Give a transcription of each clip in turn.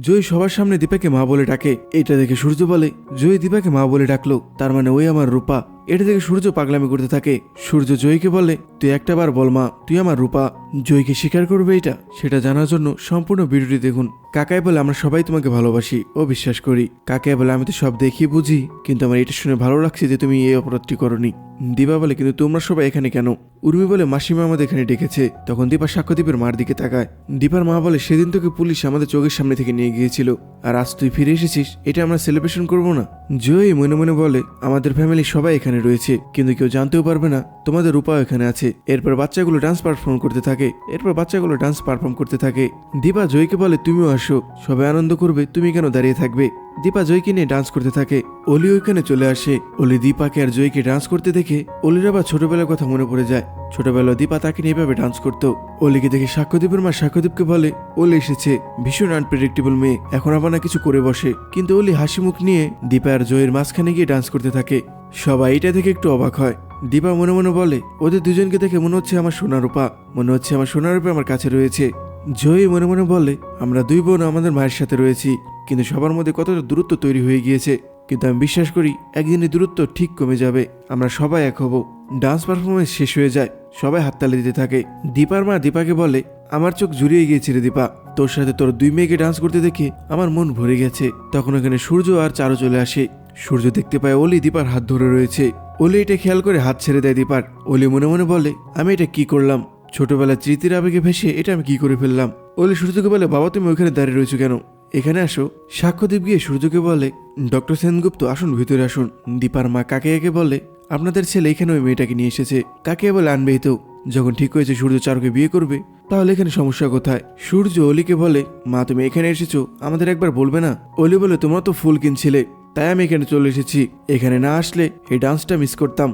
জয় সবার সামনে দীপাকে মা বলে ডাকে, এটা দেখে সূর্য বলে, জয় দীপাকে মা বলে ডাকলো, তার মানে ওই আমার রূপা। এটা থেকে সূর্য পাগলামি করতে থাকে। সূর্য জয়কে বলে তুই একটা বার বল মা, তুই আমার রূপা। জয়কে স্বীকার করবে এটা? সেটা জানার জন্য সম্পূর্ণ ভিডিওটি দেখুন। কাকাই বলে, আমরা সবাই তোমাকে ভালোবাসি ও বিশ্বাস করি। কাকাই বলে, আমি তো সব দেখি বুঝি, কিন্তু আমার এটা শুনে ভালো লাগছে যে তুমি এই অপরাধটি করনি। দীপা বলে, কিন্তু তোমরা সবাই এখানে কেন? উর্মি বলে, মাসিমা আমাদের এখানে ডেকেছে। তখন দীপা সাক্ষ্যদীপের মার দিকে তাকায়। দীপার মা বলে, সেদিন তোকে পুলিশ আমাদের চোখের সামনে থেকে নিয়ে গিয়েছিল, আর আজ তুই ফিরে এসেছিস, এটা আমরা সেলিব্রেশন করব না? জয় মনে মনে বলে, আমাদের ফ্যামিলি সবাই এখানে রয়েছে, কিন্তু কেউ জানতেও পারবে না। তোমাদের রূপাও এখানে আছে। এরপর বাচ্চাগুলো ডান্স পারফর্ম করতে থাকে। এরপর বাচ্চাগুলো ডান্স পারফর্ম করতে থাকে। দীপা জয়কে বলে, তুমিও আসো। সবাই আনন্দ করবে। তুমি কেন দাঁড়িয়ে থাকবে? দীপা জয়কে নিয়ে ডান্স করতে থাকে। অলি ওইখানে চলে আসে। অলি দীপাকে আর জয়কে ডান্স করতে দেখে অলির আবার ছোটবেলার কথা মনে পড়ে যায়। ছোটবেলা দীপা তাকে নিয়ে এভাবে ডান্স করতো। অলিকে দেখে সাক্ষ্যদীপের মা সাক্ষ্যদীপকে বলে ওলি এসেছে। ভীষণ আনপ্রেডিক্টেবল মেয়ে। এখন আবার না কিছু করে বসে। কিন্তু অলি হাসি মুখ নিয়ে দীপা আর জয়ের মাঝখানে গিয়ে ডান্স করতে থাকে। সবাই এটা দেখে একটু অবাক হয়। দীপা মনে মনে বলে, ওদের দুজনকে দেখে মনে হচ্ছে আমার সোনার রূপা, মনে হচ্ছে আমার সোনার রূপা আমার কাছে রয়েছে। জয়ী মনে মনে বলে, আমরা দুই বোন আমাদের মায়ের সাথে রয়েছি, কিন্তু সবার মধ্যে কতটা দূরত্ব তৈরি হয়ে গিয়েছে। কিন্তু আমি বিশ্বাস করি একদিন এই দূরত্ব ঠিক কমে যাবে। আমরা সবাই এক হব। ডান্স পারফরমেন্স শেষ হয়ে যায়। সবাই হাততালি দিতে থাকে। দীপার মা দীপাকে বলে, আমার চোখ জুড়িয়ে গিয়েছে রে দীপা। তোর সাথে তোর দুই মেয়েকে ডান্স করতে দেখে আমার মন ভরে গেছে। তখন এখানে সূর্য আর চারু চলে আসে। সূর্য দেখতে পায় অলি দীপার হাত ধরে রয়েছে। অলি এটা খেয়াল করে হাত ছেড়ে দেয় দীপার। অলি মনে মনে বলে, আমি এটা কি করলাম? ছোটবেলার স্মৃতির আবেগে ভেসে এটা আমি কি করে ফেললাম? অলি সূর্যকে বলে, বাবা, তুমি ওখানে দাঁড়িয়ে রয়েছো কেন? এখানে আসো। সাক্ষ্যদীপ গিয়ে সূর্যকে বলে, ডক্টর সেনগুপ্ত, আসুন, ভিতরে আসুন। দীপার মা কাকে একে বলে, আপনাদের ছেলে এখানে ওই মেয়েটাকে নিয়ে এসেছে। কাকে বলে আনবেই তো? যখন ঠিক হয়েছে সূর্য চারুকে বিয়ে করবে, তাহলে এখানে সমস্যা কোথায়? সূর্য অলিকে বলে, মা, তুমি এখানে এসেছ, আমাদের একবার বলবে না? অলি বলে, তোমরা তো ফুল কিনছিলে তাই আমি এখানে চলে এসেছি। এখানে না আসলে এই ডান্সটা মিস করতাম।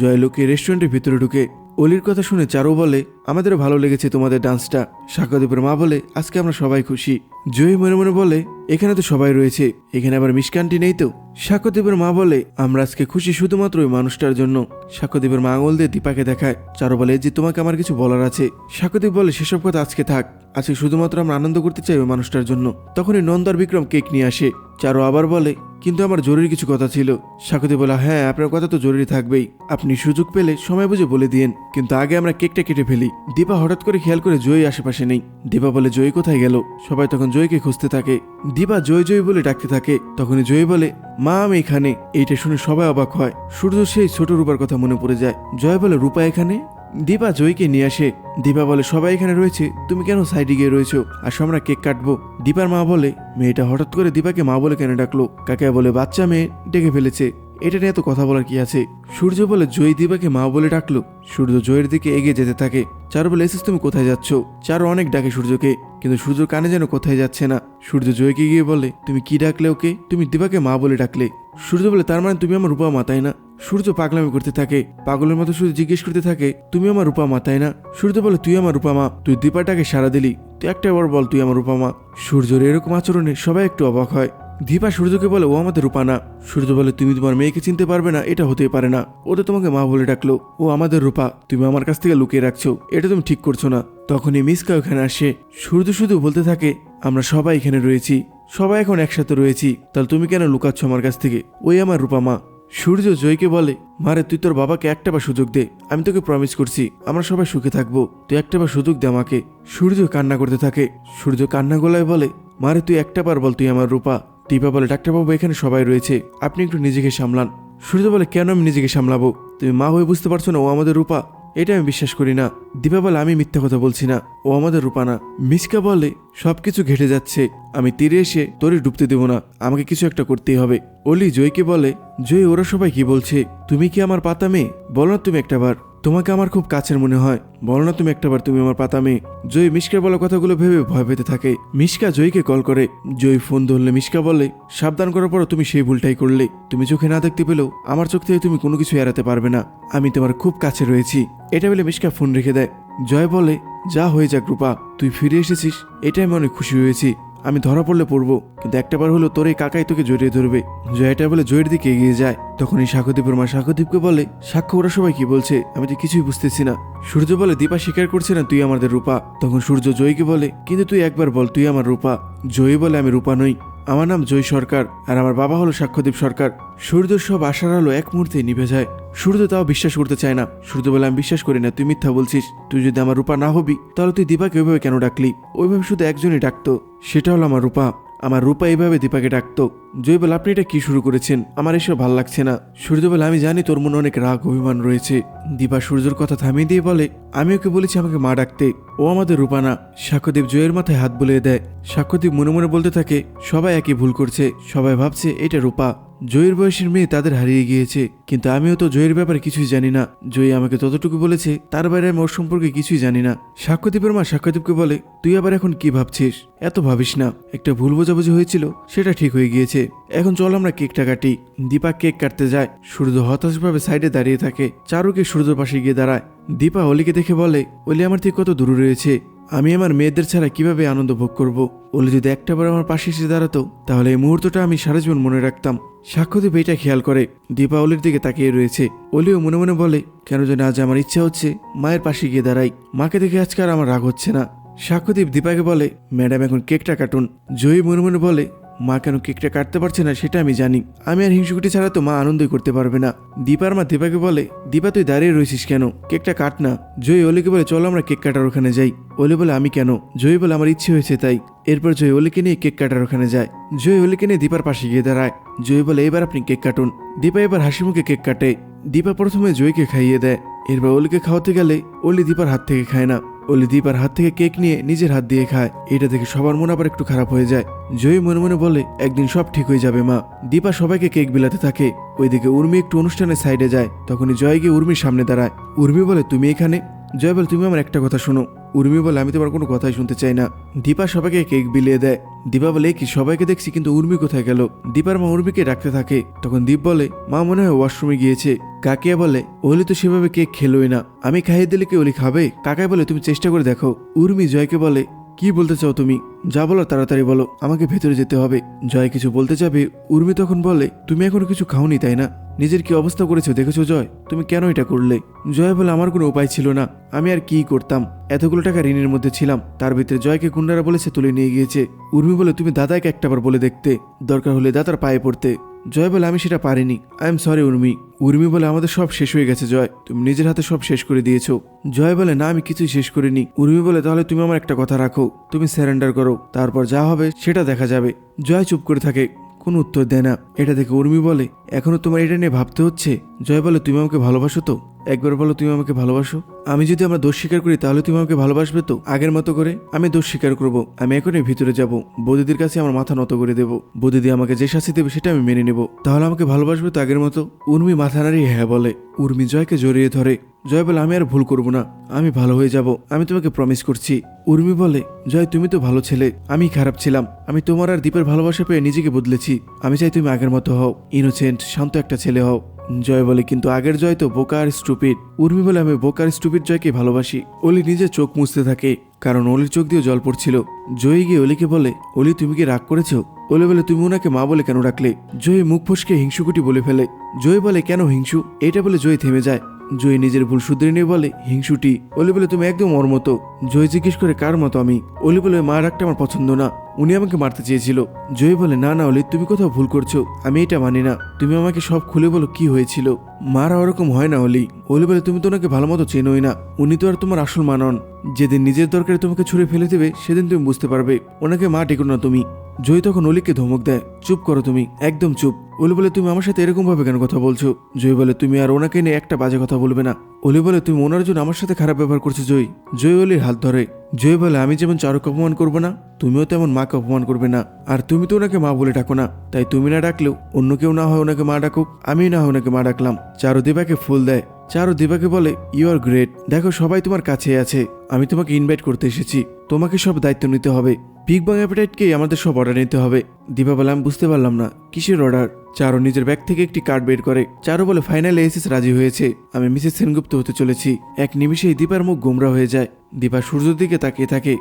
জয়লোকে রেস্টুরেন্টের ভিতরে ঢুকে অলির কথা শুনে চারু বলে, আমাদেরও ভালো লেগেছে তোমাদের ডান্সটা। সাক্ষ্যদীপের মা বলে, আজকে আমরা সবাই খুশি। জয়ী মনে মনে বলে, এখানে তো সবাই রয়েছে, এখানে আবার মিসকান্টি নেই তো? সাক্ষ্যদীপের মা বলে, আমরা আজকে খুশি শুধুমাত্র ওই মানুষটার জন্য। সাক্ষ্যদীপের মা আঙুল দিয়ে দীপাকে দেখায়, চারু বলে, যে তোমাকে আমার কিছু বলার আছে। সাক্ষ্যদীপ বলে, সেসব কথা আজকে থাক, আজকে শুধুমাত্র আমরা আনন্দ করতে চাই ওই মানুষটার জন্য। তখনই নন্দার বিক্রম কেক নিয়ে আসে। চারু আবার বলে, কিন্তু আমার জরুরি কিছু কথা ছিল। সাকুতি বলে হ্যাঁ আপনার কথা তো জরুরি থাকবেই। আপনি সুযোগ পেলে সময় বুঝে বলে দিয়েন। কিন্তু আগে আমরা কেকটা কেটে ফেলি। দীপা হঠাৎ করে খেয়াল করে জয়ী আশেপাশে নেই। দীপা বলে, জয়ী কোথায় গেল? সবাই তখন জয়কে খুঁজতে থাকে। দীপা জয় জয় বলে ডাকতে থাকে। তখনই জয়ী বলে, মা, আমি এখানে। এইটা শুনে সবাই অবাক হয়। সূর্য সেই ছোট রূপার কথা মনে পড়ে যায়। জয় বলে, রূপা এখানে? দীপা জয়কে নিয়ে আসে। দীপা বলে, সবাই এখানে রয়েছে। তুমি কেন সাইডে গিয়ে রয়েছো? আসো, আমরা কেক কাটবো। দীপার মা বলে, মেয়েটা হঠাৎ করে দীপাকে মা বলে কেন ডাকলো? কাকে বলে, বাচ্চা মেয়ে ডেকে ফেলেছে। এটা নিয়ে এত কথা বলার কি আছে? সূর্য বলে জয় দিবাকে মা বলে ডাকলো। সূর্য জয়ের দিকে এগিয়ে যেতে থাকে। চারু বলে এসেস তুমি, কোথায় যাচ্ছ? চারু অনেক ডাকে সূর্যকে, কিন্তু সূর্য কানে যেন কোথায় যাচ্ছে না। সূর্য জয়কে গিয়ে বলে, তুমি কি ডাকলে ওকে? তুমি দিবাকে মা বলে ডাকলে। সূর্য বলে, তার মানে তুমি আমার রূপা মা, তাই না? সূর্য পাগলামি করতে থাকে। পাগলের মতো শুধু জিজ্ঞেস করতে থাকে, তুমি আমার রূপা মা, তাই না? সূর্য বলে, তুই আমার রূপা মা, তুই দীপাটাকে সারা দিলি। তুই একটা বার বল, তুই আমার রূপা মা। সূর্যের এরকম আচরণে সবাই একটু অবাক হয়। দীপা সূর্যকে বলে, ও আমাদের রূপা না সূর্য বলে, তুমি তোমার মেয়েকে চিনতে পারবে না, এটা হতেই পারে না। ও তো তোমাকে মা বলে ডাকলো। ও আমাদের রূপা, তুমি আমার কাছ থেকে লুকিয়ে রাখছো। এটা তুমি ঠিক করছ না। তখনই মিসকা ওখানে আসে। সূর্য শুধু বলতে থাকে, আমরা সবাই এখানে রয়েছি। সবাই এখন একসাথে রয়েছি। তাহলে তুমি কেন লুকাচ্ছ আমার কাছ থেকে? ওই আমার রূপা মা। সূর্য জয়কে বলে, মারে, তুই তোর বাবাকে একটা বার সুযোগ দে। আমি তোকে প্রমিস করছি, আমরা সবাই সুখে থাকব। তুই একটা বার সুযোগ দে আমাকে। সূর্য কান্না করতে থাকে। সূর্য কান্না গলায় বলে, মারে, তুই একটা বার বল, তুই আমার রূপা। টিপা বলে, ডাক্তারবাবু, এখানে সবাই রয়েছে। আপনি একটু নিজেকে সামলান। সূর্য বলে, কেন আমি নিজেকে সামলাবো? তুমি মা হয়ে বুঝতে পারছ না, ও আমাদের রূপা। এটা আমি বিশ্বাস করি না। দীপা বলে, আমি মিথ্যা কথা বলছি না। ও আমাদের রূপা না। মিসকা বলে, সবকিছু ঘেটে যাচ্ছে। আমি তীরে এসে তোরে ডুবতে দেবো না। আমাকে কিছু একটা করতেই হবে। অলি জয়কে বলে, জয়, ওরা সবাই কি বলছে? তুমি কি আমার পাতা মেয়ে? বলো না তুমি একটাবার। তোমাকে আমার খুব কাছের মনে হয়। বলো না তুমি একটাবার, তুমি আমার পাতা মেয়ে জয় মিশকার বলা কথাগুলো ভেবে ভয় পেতে থাকে। মিশকা জয়কে কল করে, জয় ফোন ধরলে মিশকা বলে, সাবধান করার পরও তুমি সেই ভুলটাই করলে। তুমি চোখে না দেখতে পেলেও আমার চোখ থেকে তুমি কোনো কিছু এড়াতে পারবে না। আমি তোমার খুব কাছে রয়েছি। এটা বলে মিশকা ফোন রেখে দেয়। জয় বলে, যা হয়ে যাক রূপা, তুই ফিরে এসেছিস, এটাই আমি অনেক খুশি হয়েছি। আমি ধরা পড়লে পড়ব, কিন্তু একটাবার হলো তোর এই কাকাই তোকে জড়িয়ে ধরবে। জয়টা বলে জয়ের দিকে এগিয়ে যায়। তখন এই সাক্ষ্যদীপের মা সাক্ষ্যদীপকে বলে, সাক্ষ্য ওরা সবাই কি বলছে? আমি তো কিছুই বুঝতেছি না। সূর্য বলে, দীপা স্বীকার করছে না তুই আমাদের রূপা। তখন সূর্য জয়কে বলে, কিন্তু তুই একবার বল, তুই আমার রূপা? জয়ী বলে, আমি রূপা নই। আমার নাম জয় সরকার আর আমার বাবা হলো সাক্ষ্যদীপ সরকার। সূর্য সব আশার আলো এক মুহূর্তে নিভে যায়। সূর্য তাও বিশ্বাস করতে চায় না। সূর্য বলে, আমি বিশ্বাস করি না, তুই মিথ্যা বলছিস। তুই যদি আমার রূপা না হবি, তাহলে তুই দীপাকে ওইভাবে কেন ডাকলি? ওইভাবে শুধু একজনই ডাকতো। সেটা হলো আমার রূপা। আমার রূপা এইভাবে দীপাকে ডাকতো জয় বলে আপনি এটা কি শুরু করেছেন? আমার এসব ভালো লাগছে না। সূর্য বলে আমি জানি তোর মনে অনেক রাগ, অভিমান রয়েছে। দীপা সূর্যর কথা থামিয়ে দিয়ে বলে, আমি ওকে বলেছি আমাকে মা ডাকতে। ও আমাদের রূপা না। সাক্ষ্যদীপ জয়ের মাথায় হাত বুলিয়ে দেয়। সাক্ষ্যদীপ মনে মনে বলতে থাকে, সবাই একই ভুল করছে, সবাই ভাবছে এটা রূপা। জয়ের বয়সের মেয়ে তাদের হারিয়ে গিয়েছে, কিন্তু আমিও তো জয়ের ব্যাপারে কিছুই জানি না। জয়ী আমাকে ততটুকু বলেছে, তার বাইরে আমি ওর সম্পর্কে কিছুই জানি না। সাক্ষ্যদীপের মা সাক্ষ্যদীপকে বলে, তুই আবার এখন কি ভাবছিস? এত ভাবিস না। একটা ভুল বোঝাবুঝি হয়েছিল, সেটা ঠিক হয়ে গিয়েছে। এখন চল আমরা কেকটা কাটি। দীপা কেক কাটতে যায়। সূর্য হতাশভাবে সাইডে দাঁড়িয়ে থাকে। চারুকে সূর্যর পাশে গিয়ে দাঁড়ায়। দীপা অলিকে দেখে বলে, অলি আমার থেকে কত দূরে রয়েছে? আমি আমার মেয়েদের ছাড়া কীভাবে আনন্দ ভোগ করব? ওলি যদি একটাবার আমার পাশে এসে দাঁড়াতো, তাহলে এই মুহূর্তটা আমি সারা জীবন মনে রাখতাম। সাক্ষ্যদীপ এটা খেয়াল করে। দীপা অলির দিকে তাকিয়ে রয়েছে। অলিও মনে মনে বলে, কেন যেন আজ আমার ইচ্ছা হচ্ছে মায়ের পাশে গিয়ে দাঁড়াই। মাকে দেখে আজকে আর আমার রাগ হচ্ছে না। সাক্ষ্যদীপ দীপাকে বলে, ম্যাডাম, এখন কেকটা কাটুন। জয়ী মনে মনে বলে, মা কেন কেকটা কাটতে পারছে না সেটা আমি জানি। আমি আর হিংসুকুটি ছাড়া তো মা আনন্দই করতে পারবে না। দীপার মা দীপাকে বলে, দীপা, তুই দাঁড়িয়ে রয়েছিস কেন? কেকটা কাট না। জয়ী অলিকে বলে, চলো আমরা কেক কাটার ওখানে যাই। অলি বলে, আমি কেন? জয়ী বলে, আমার ইচ্ছে হয়েছে তাই। এরপর জয় অলিকে নিয়ে কেক কাটার ওখানে যায়। জয় অলিকে নিয়ে দীপার পাশে গিয়ে দাঁড়ায়। জয় বলে, এবার আপনি কেক কাটুন। দীপা এবার হাসি মুখে কেক কাটে। দীপা প্রথমে জয়কে খাইয়ে দেয়। এরপর ওলিকে খাওয়াতে গেলে অলি দীপার হাত থেকে খায় না। অলি দীপার হাত থেকে কেক নিয়ে নিজের হাত দিয়ে খায়। এটা দেখে সবার মন আবার একটু খারাপ হয়ে যায়। জয়ী মনে মনে বলে, একদিন সব ঠিক হয়ে যাবে, মা। দীপা সবাইকে কেক বিলাতে থাকে। ওইদিকে উর্মি একটু অনুষ্ঠানের সাইডে যায়। তখনই জয় গিয়ে উর্মির সামনে দাঁড়ায়। উর্মি বলে, তুমি এখানে? জয় বলে, তুমি আমার একটা কথা শোনো। উর্মি বলে, আমি তোমার কোনো কথাই শুনতে চাই না। দীপা সবাইকে কেক বিলিয়ে দেয়। দীপা বলে, কি, সবাইকে দেখছি, কিন্তু উর্মি কোথায় গেল? দীপার মা উর্মিকে ডাকতে থাকে। তখন দীপ বলে, মা মনে হয় ওয়াশরুমে গিয়েছে। কাকিয়া বলে, ওলি তো সেভাবে কেক খেলোই না। আমি খাইয়ে দিলে কি ওলি খাবে? কাকাই বলে, তুমি চেষ্টা করে দেখো। উর্মি জয়কে বলে, কি বলতে চাও তুমি? যা বলো, তাড়াতাড়ি বলো। আমাকে ভেতরে যেতে হবে। জয় কিছু বলতে যাবে। উর্মি তখন বলে, তুমি এখনও কিছু খাওনি, তাই না? নিজের কি অবস্থা করেছ দেখেছ, জয়? তুমি কেন এটা করলে? জয় বলে আমার কোনো উপায় ছিল না। আমি আর কি করতাম? এতগুলো টাকা ঋণের মধ্যে ছিলাম। তার ভিতরে জয়কে গুন্ডারা বলেছে তুলে নিয়ে গিয়েছে। উর্মি বলে, তুমি দাদাকে একটাবার বলে দেখতে। দরকার হলে দাদার পায়ে পড়তে। জয় বলে, আমি সেটা পারিনি। I am sorry Urmi. Urmi বলে, আমাদের সব শেষ হয়ে গেছে, জয়। তুমি নিজের হাতে সব শেষ করে দিয়েছ। জয় বলে, না, আমি কিছুই শেষ করিনি। উর্মি বলে, তাহলে তুমি আমার একটা কথা রাখো। তুমি স্যারেন্ডার করো। তারপর যা হবে সেটা দেখা যাবে। জয় চুপ করে থাকে। কোনো উত্তর দেয় না। এটা দেখে উর্মি বলে এখনও তোমার এটা নিয়ে ভাবতে হচ্ছে? জয় বলে, তুমি আমাকে ভালোবাসো তো? একবার বলো, তুমি আমাকে ভালোবাসো? আমি যদি আমার দোষ স্বীকার করি, তাহলে তুমি আমাকে ভালোবাসবে তো? আগের মতো করে আমি দোষ স্বীকার করব। আমি এখনই ভিতরে যাব। বৌদিদির কাছে আমার মাথা নত করে দেবো। বৌদিদি আমাকে যে শাস্তি দেবে, সেটা আমি মেনে নেব। তাহলে আমাকে ভালোবাসবে তো আগের মতো? উর্মি মাথা নাড়িয়ে হ্যাঁ বলে। উর্মি জয়কে জড়িয়ে ধরে, জয় বলে, আমি আর ভুল করব না। আমি ভালো হয়ে যাব। আমি তোমাকে প্রমিস করছি। উর্মি বলে, জয়, তুমি তো ভালো ছেলে। আমি খারাপ ছিলাম। আমি তোমার আর দীপের ভালোবাসা পেয়ে নিজেকে বদলেছি। আমি চাই তুমি আগের মতো হও। ইনোসেন্ট শান্ত একটা ছেলে হও। জয় বলে কিন্তু আগের জয় তো বোকা আর স্টুপিড। উর্মি বলে আমি বোকার স্টুপিড জয়কে ভালোবাসি। অলি নিজে চোখ মুছতে থাকে, কারণ অলির চোখ দিয়ে জল পড়ছিল। জয়ী গিয়ে অলিকে বলে, অলি, তুমি কি রাগ করেছ? অলি বলে, তুমি ওনাকে মা বলে কেন ডাকলে জয়ী মুখ ফসকে হিংসুকুটি বলে ফেলে। জয় বলে, কেন হিংসু? এটা বলে জয় থেমে যায়। জয় নিজের ভুল শুধরে নিয়ে বলে, হিংসুটি। অলি বলে, তুমি একদম ওর মতো। জয় জিজ্ঞেস করে, কার মতো আমি? অলি বলে, মা ডাকটা আমার পছন্দ না। উনি আমাকে মারতে চেয়েছিল। জয় বলে, না না অলি তুমি কোথাও ভুল করছ। আমি এটা মানি না। তুমি আমাকে সব খুলে বলো কি হয়েছিল। মারা ওরকম হয় না, অলি। অলি বলে, তুমি তো ওনাকে ভালো মতো চেনোই না। উনি তো আর তোমার আসল মানন যেদিন নিজের দরকারে তোমাকে ছুঁড়ে ফেলে দেবে, সেদিন তুমি বুঝতে পারবে। ওনাকে মা ডেকো না তুমি। জয় তখন অলিকে ধমক দেয়, চুপ করো তুমি, একদম চুপ। অলি বলে, তুমি আমার সাথে এরকম ভাবে কেন কথা বলছো? জয় বলে, তুমি আর ওনাকে নিয়ে একটা বাজে কথা বলবে না। অলি বলে, তুমি ওনার জন্য আমার সাথে খারাপ ব্যবহার করছ, জয়। জয় অলির হাত ধরে। জয় বলে, আমি যেমন চারুকে অপমান করব না, তুমিও তেমন মাকে অপমান করবে না। আর তুমি তো ওনাকে মা বলে ডাকো না। তাই তুমি না ডাকলেও অন্য কেউ না হয় ওনাকে মা ডাকুক আমি না হয় ওনাকে মা ডাকলাম। চারু দিবাকে ফুল দেয়। চারু দিবাকে বলে ইউ আর গ্রেট দেখো, সবাই তোমার কাছে আছে। আমি তোমাকে ইনভাইট করতে এসেছি। তোমাকে সব দায়িত্ব নিতে হবে। বিগ বাং অ্যাপেটাইটকেই আমাদের সব অর্ডার নিতে হবে। দিবা বলে আমি বুঝতে পারলাম না, কিসের অর্ডার চারু নিজের ব্যাগ থেকে একটি কার্ড বের করে। চারু বলে ফাইনালে এসেস রাজি হয়েছে। আমি মিসেস সেনগুপ্ত হতে চলেছি। এক নিমিষেই দীপার মুখ গোমরা হয়ে যায়। দীপা সূর্যের দিকে তাকিয়ে থাকে।